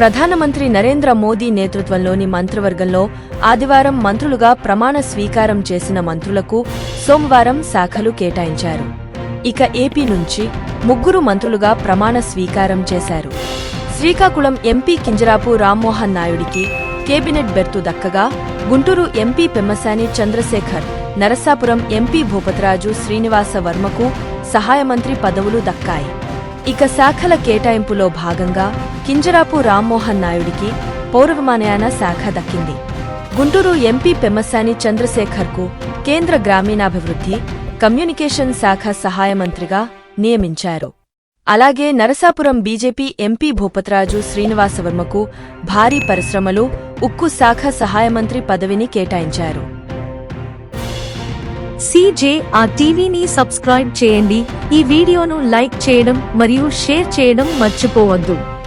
ప్రధానమంత్రి నరేంద్ర మోదీ నేతృత్వంలోని మంత్రివర్గంలో ఆదివారం మంత్రులుగా ప్రమాణ స్వీకారం చేసిన మంత్రులకు సోమవారం శాఖలు కేటాయించారు. ఇక ఏపీ నుంచి ముగ్గురు మంత్రులుగా ప్రమాణ స్వీకారం చేశారు. శ్రీకాకుళం ఎంపీ కింజరాపు రామ్మోహన్ నాయుడికి కేబినెట్ బెర్తు దక్కగా గుంటూరు ఎంపీ పెమ్మసాని చంద్రశేఖర్ నరసాపురం ఎంపీ భూపతిరాజు శ్రీనివాస వర్మకు సహాయ మంత్రి పదవులు దక్కాయి. ఇక శాఖల కేటాయింపులో భాగంగా కింజరాపు రామ్మోహన్ నాయుడికి పౌర విమానయాన శాఖ దక్కింది. గుంటూరు ఎంపీ పెమ్మసాని చంద్రశేఖర్కు కేంద్ర గ్రామీణాభివృద్ధి కమ్యూనికేషన్ శాఖ సహాయ మంత్రిగా నియమించారు. అలాగే నరసాపురం బీజేపీ ఎంపీ భూపతిరాజు శ్రీనివాసవర్మకు భారీ పరిశ్రమలు ఉక్కు శాఖ సహాయ మంత్రి పదవిని కేటాయించారు. సీజే ఆ టీవీని సబ్స్క్రైబ్ చేయండి. ఈ వీడియోను లైక్ చేయడం మరియు షేర్ చేయడం మర్చిపోవద్దు.